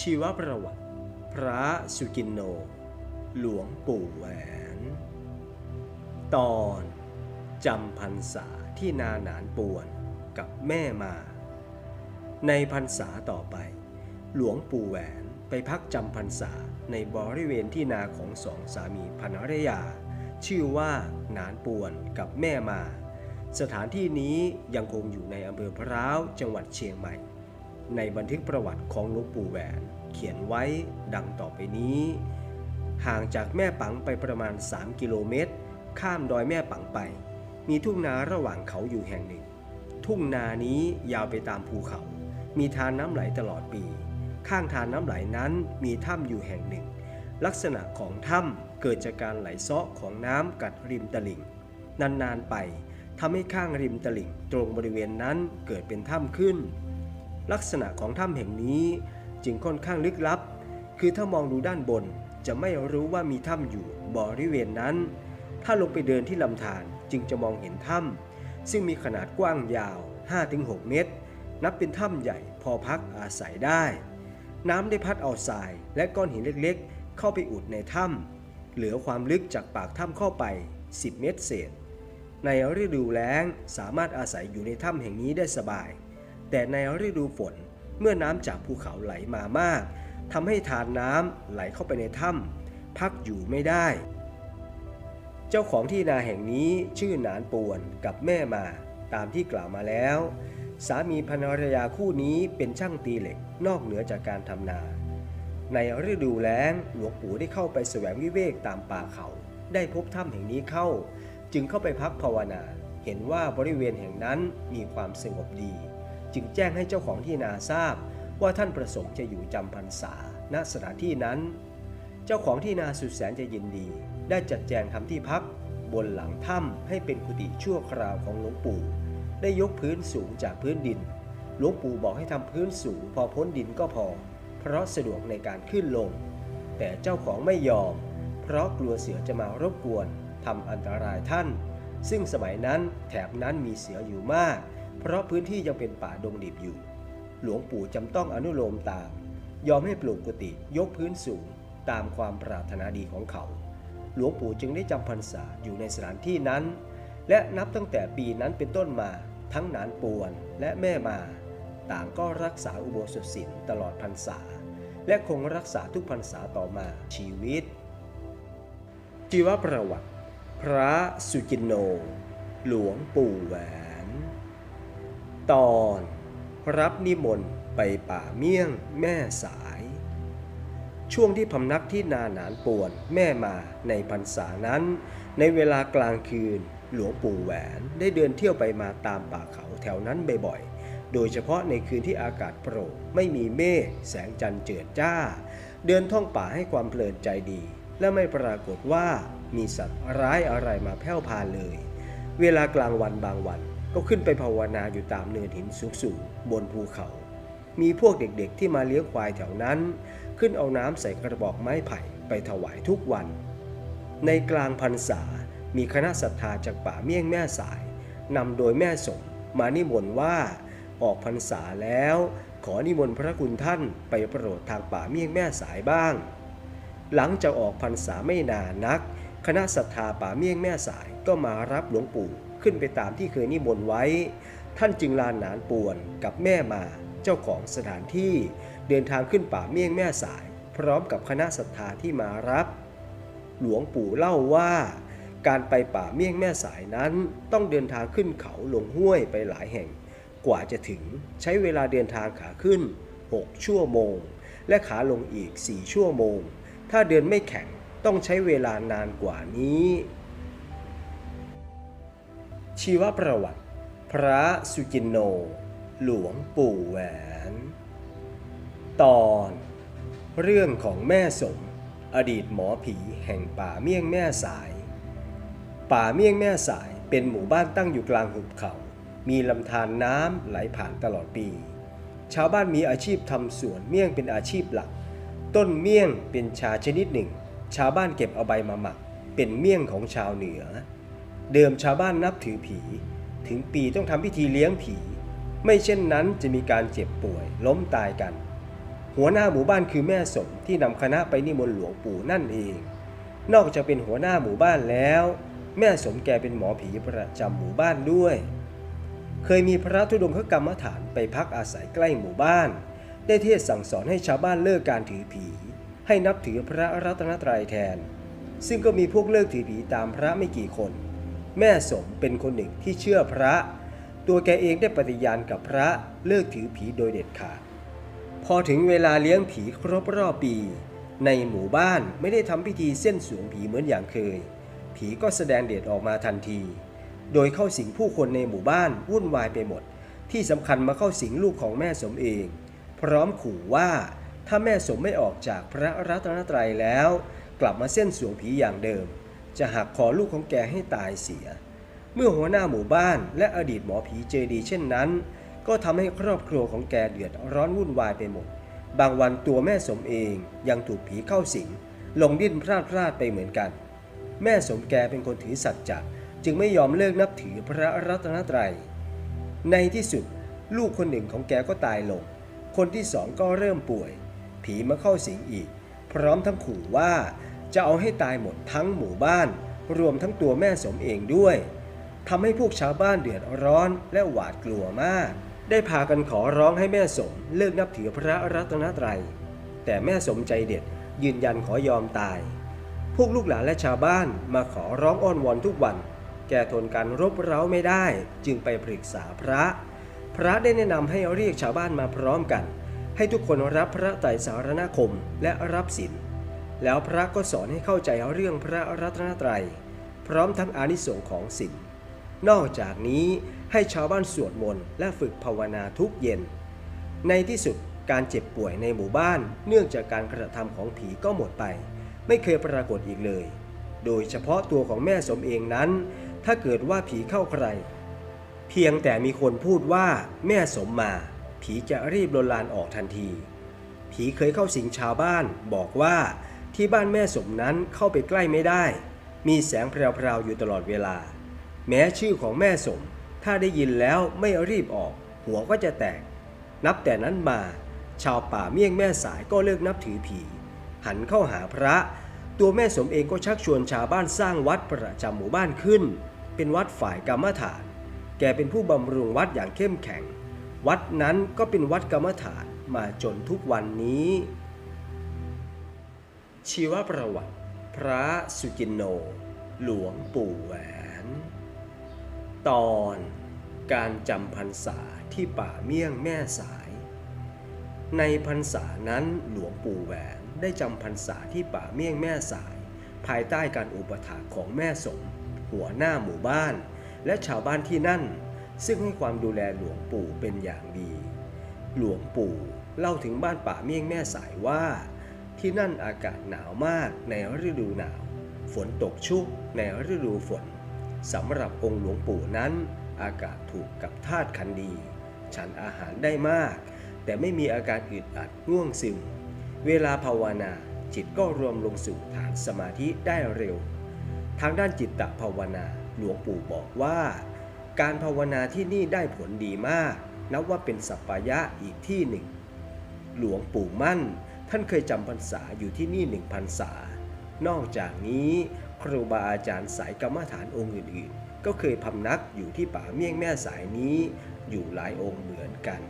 ชีวประวัติ พระสุกินโน หลวงปู่แหวน ตอนจำพรรษาที่นาหนานปวนกับแม่มา ในพรรษาต่อไป หลวงปู่แหวนไปพักจำพรรษาในบริเวณที่นาของสองสามีภรรยา ชื่อว่าหนานปวนกับแม่มา สถานที่นี้ยังคงอยู่ในอำเภอพร้าวจังหวัดเชียงใหม่ ในบันทึกประวัติของหลวงปู่แหวน เขียนไว้ดังต่อไปนี้ ห่างจากแม่ปังไปประมาณ 3 กิโลเมตร ข้ามดอยแม่ปังไป มีทุ่งนาระหว่างเขาอยู่แห่งหนึ่ง ทุ่งนานี้ยาวไปตามภูเขา มีทานน้ำไหลตลอดปี ข้างทานน้ำไหลนั้นมีถ้ำอยู่แห่งหนึ่ง ลักษณะของถ้ำเกิดจากการไหลเซาะของน้ำกัดริมตลิ่ง นานๆไปทำให้ข้างริมตลิ่งตรงบริเวณนั้นเกิดเป็นถ้ำขึ้น ลักษณะของถ้ำแห่งนี้ จึงค่อนข้างลึกลับ คือถ้ามองดูด้านบนจะไม่รู้ว่ามีถ้ำอยู่บริเวณนั้น ถ้าลงไปเดินที่ลำธารจึงจะมองเห็นถ้ำซึ่งมีขนาดกว้างยาว 5-6 เมตร นับเป็นถ้ำใหญ่พอพักอาศัยได้ น้ำได้พัดเอาทรายและก้อนหินเล็กๆ เข้าไปอุดในถ้ำเหลือความลึกจากปากถ้ำเข้าไป 10 เมตรเศษ ในฤดูแล้งสามารถอาศัยอยู่ในถ้ำแห่งนี้ได้สบาย แต่ในฤดูฝน เมื่อน้ำจากภูเขาไหลมามากทำให้ทานน้ำไหลเข้าไปในถ้ำพักอยู่ไม่ได้ เจ้าของที่นาแห่งนี้ชื่อหนานปวนกับแม่มาตามที่กล่าวมาแล้ว สามีภรรยาคู่นี้เป็นช่างตีเหล็กนอกเหนือจากการทำนา ในฤดูแล้งหลวงปู่ได้เข้าไปแสวงวิเวกตามป่าเขา ได้พบถ้ำแห่งนี้เข้า จึงเข้าไปพักภาวนา เห็นว่าบริเวณแห่งนั้นมีความสงบดี จึงแจ้งให้เจ้าของที่นาทราบ ว่าท่านประสงค์จะอยู่จำพรรษาณสถานที่นั้น เจ้าของที่นาสุดแสนจะยินดี ได้จัดแจงทำที่พัก บนหลังถ้ำให้เป็นกุฏิชั่วคราวของหลวงปู่ ได้ยกพื้นสูงจากพื้นดิน หลวงปู่บอกให้ทำพื้นสูงพอพ้นดินก็พอ เพราะสะดวกในการขึ้นลง แต่เจ้าของไม่ยอม เพราะกลัวเสือจะมารบกวนทำอันตรายท่าน ซึ่งสมัยนั้นแถบนั้นมีเสืออยู่มาก เพราะพื้นที่ยังเป็นป่าดงดิบอยู่ หลวงปู่จำต้องอนุโลมตาม ยอมให้ปลูกกุฏิยกพื้นสูงตามความปรารถนาดีของเขา หลวงปู่จึงได้จำพรรษาอยู่ในสถานที่นั้น และนับตั้งแต่ปีนั้นเป็นต้นมา ทั้งนานปวนและแม่มา ต่างก็รักษาอุโบสถศีลตลอดพรรษา และคงรักษาทุกพรรษาต่อมาชีวิต ชีวประวัติ พระสุจินโน หลวงปู่แหวน ตอนรับนิมนต์ไปป่าเมี่ยงแม่สาย ช่วงที่พำนักที่นาหนานป่วนแม่มาในพรรษานั้น ในเวลากลางคืนหลวงปู่แหวนได้เดินเที่ยวไปมาตามป่าเขาแถวนั้นบ่อยๆ โดยเฉพาะในคืนที่อากาศโปร่งไม่มีเมฆแสงจันทร์เจิดจ้า เดินท่องป่าให้ความเพลินใจดี และไม่ปรากฏว่ามีสัตว์ร้ายอะไรมาแผ่วพานเลย เวลากลางวันบางวัน ก็ขึ้นไปภาวนาอยู่ตามเนินหินสูงๆบนภูเขา มีพวกเด็กๆที่มาเลี้ยงควายแถวนั้น ขึ้นเอาน้ำใส่กระบอกไม้ไผ่ไปถวายทุกวัน ในกลางพรรษา มีคณะศรัทธาจากป่าเมี่ยงแม่สายนำโดยแม่สมมานิมนต์ว่าออกพรรษาแล้ว ขอนิมนต์พระคุณท่านไปโปรดทางป่าเมี่ยงแม่สายบ้าง หลังจากออกพรรษาไม่นานนัก คณะศรัทธาป่าเมี่ยงแม่สายก็มารับหลวงปู่ ขึ้นไปตามที่เคยนิมนต์ไว้ ท่านจึงลานหนานป่วนกับแม่มาเจ้าของสถานที่ เดินทางขึ้นป่าเมี่ยงแม่สาย พร้อมกับคณะศรัทธาที่มารับ หลวงปู่เล่าว่าการไปป่าเมี่ยงแม่สายนั้น ต้องเดินทางขึ้นเขาลงห้วยไปหลายแห่ง กว่าจะถึงใช้เวลาเดินทางขาขึ้น 6 ชั่วโมง และขาลงอีก 4 ชั่วโมง ถ้าเดินไม่แข็งต้องใช้เวลานานกว่านี้ ชีวประวัติ พระสุจินโน หลวงปู่แหวน ตอน เรื่องของแม่สม อดีตหมอผีแห่งป่าเมี่ยงแม่สาย ป่าเมี่ยงแม่สายเป็นหมู่บ้านตั้งอยู่กลางหุบเขา มีลำธารน้ำไหลผ่านตลอดปี ชาวบ้านมีอาชีพทำสวนเมี่ยงเป็นอาชีพหลัก ต้นเมี่ยงเป็นชาชนิดหนึ่ง ชาวบ้านเก็บเอาใบมาหมัก เป็นเมี่ยงของชาวเหนือ เดิมชาวบ้านนับถือผี ถึงปีต้องทำพิธีเลี้ยงผี ไม่เช่นนั้นจะมีการเจ็บป่วยล้มตายกัน หัวหน้าหมู่บ้านคือแม่สมที่นำคณะไปนิมนต์หลวงปู่นั่นเอง นอกจากเป็นหัวหน้าหมู่บ้านแล้ว แม่สมแกเป็นหมอผีประจำหมู่บ้านด้วย เคยมีพระธุดงคกรรมฐานไปพักอาศัยใกล้หมู่บ้าน ได้เทศสั่งสอนให้ชาวบ้านเลิกการถือผี ให้นับถือพระรัตนตรัยแทน ซึ่งก็มีพวกเลิกถือผีตามพระไม่กี่คน แม่สมเป็นคนหนึ่งที่เชื่อพระ ตัวแกเองได้ปฏิญาณกับพระเลิกถือผีโดยเด็ดขาด พอถึงเวลาเลี้ยงผีครบรอบปี ในหมู่บ้านไม่ได้ทำพิธีเส้นสวงผีเหมือนอย่างเคย ผีก็แสดงเดชออกมาทันที โดยเข้าสิงผู้คนในหมู่บ้านวุ่นวายไปหมด ที่สำคัญมาเข้าสิงลูกของแม่สมเอง พร้อมขู่ว่าถ้าแม่สมไม่ออกจากพระรัตนตรัยแล้ว กลับมาเส้นสวงผีอย่างเดิม จะหักคอลูกของแกให้ตายเสีย เมื่อหัวหน้าหมู่บ้านและอดีตหมอผีเจดีเช่นนั้น ก็ทำให้ครอบครัวของแกเดือดร้อนวุ่นวายไปหมด บางวันตัวแม่สมเองยังถูกผีเข้าสิง ลงดิ้นพลาดพลาดไปเหมือนกัน แม่สมแกเป็นคนถือสัจจะจึงไม่ยอมเลิกนับถือพระรัตนตรัย ในที่สุดลูกคนหนึ่งของแกก็ตายลง คนที่สองก็เริ่มป่วย ผีมาเข้าสิงอีก พร้อมทั้งขู่ว่า จะเอาให้ตายหมดทั้งหมู่บ้าน รวมทั้งตัวแม่สมเองด้วยทำให้พวกชาวบ้านเดือดร้อนและหวาดกลัวมาก ได้พากันขอร้องให้แม่สมเลิกนับถือพระรัตนตรัย แต่แม่สมใจเด็ดยืนยันขอยอมตาย พวกลูกหลานและชาวบ้านมาขอร้องอ้อนวอนทุกวัน แกทนการรบเร้าไม่ได้ จึงไปปรึกษาพระ พระได้แนะนำให้เรียกชาวบ้านมาพร้อมกัน ให้ทุกคนรับพระไตรสารณคมและรับศีล แล้วพระก็สอนให้เข้าใจเรื่องพระรัตนตรัย พร้อมทั้งอานิสงส์ของศีลนอกจากนี้ให้ชาวบ้านสวดมนต์และฝึกภาวนาทุกเย็น ในที่สุดการเจ็บป่วยในหมู่บ้าน เนื่องจากการกระทำของผีก็หมดไป ไม่เคยปรากฏอีกเลย โดยเฉพาะตัวของแม่สมเองนั้น ถ้าเกิดว่าผีเข้าใคร เพียงแต่มีคนพูดว่าแม่สมมา ผีจะรีบลนลานออกทันที ผีเคยเข้าสิงชาวบ้านบอกว่า ที่บ้านแม่สมนั้นเข้าไปใกล้ไม่ได้ มีแสงแพรวๆอยู่ตลอดเวลา แม้ชื่อของแม่สม ถ้าได้ยินแล้วไม่รีบออก หัวก็จะแตก นับแต่นั้นมา ชาวป่าเมี่ยงแม่สายก็เลิกนับถือผี หันเข้าหาพระ ตัวแม่สมเองก็ชักชวนชาวบ้านสร้างวัดประจำหมู่บ้านขึ้น เป็นวัดฝ่ายกรรมฐาน แกเป็นผู้บำรุงวัดอย่างเข้มแข็ง วัดนั้นก็เป็นวัดกรรมฐานมาจนทุกวันนี้ ชีวประวัติ พระสุจินโน หลวงปู่แหวน ตอนการจำพรรษาที่ป่าเมี่ยงแม่สาย ในพรรษานั้นหลวงปู่แหวนได้จำพรรษาที่ป่าเมี่ยงแม่สาย ภายใต้การอุปถัมภ์ของแม่สม หัวหน้าหมู่บ้าน และชาวบ้านที่นั่น ซึ่งให้ความดูแลหลวงปู่เป็นอย่างดี หลวงปู่เล่าถึงบ้านป่าเมี่ยงแม่สายว่า ที่นั่นอากาศหนาวมากในฤดูหนาว ฝนตกชุกในฤดูฝนสำหรับองค์หลวงปู่นั้น อากาศถูกกับธาตุคันดี ฉันอาหารได้มาก แต่ไม่มีอาการอึดอัดง่วงซึม เวลาภาวนาจิตก็รวมลงสู่ฐานสมาธิได้เร็ว ทางด้านจิตตภาวนาหลวงปู่บอกว่า การภาวนาที่นี่ได้ผลดีมาก นับว่าเป็นสัปปายะอีกที่หนึ่ง หลวงปู่มั่น ท่านเคยจำพรรษาอยู่ที่นี่หนึ่งพรรษา นอกจากนี้ครูบาอาจารย์สายกรรมฐานองค์อื่นๆ ก็เคยพำนักอยู่ที่ป่าเมี่ยงแม่สายนี้ อยู่หลายองค์เหมือนกัน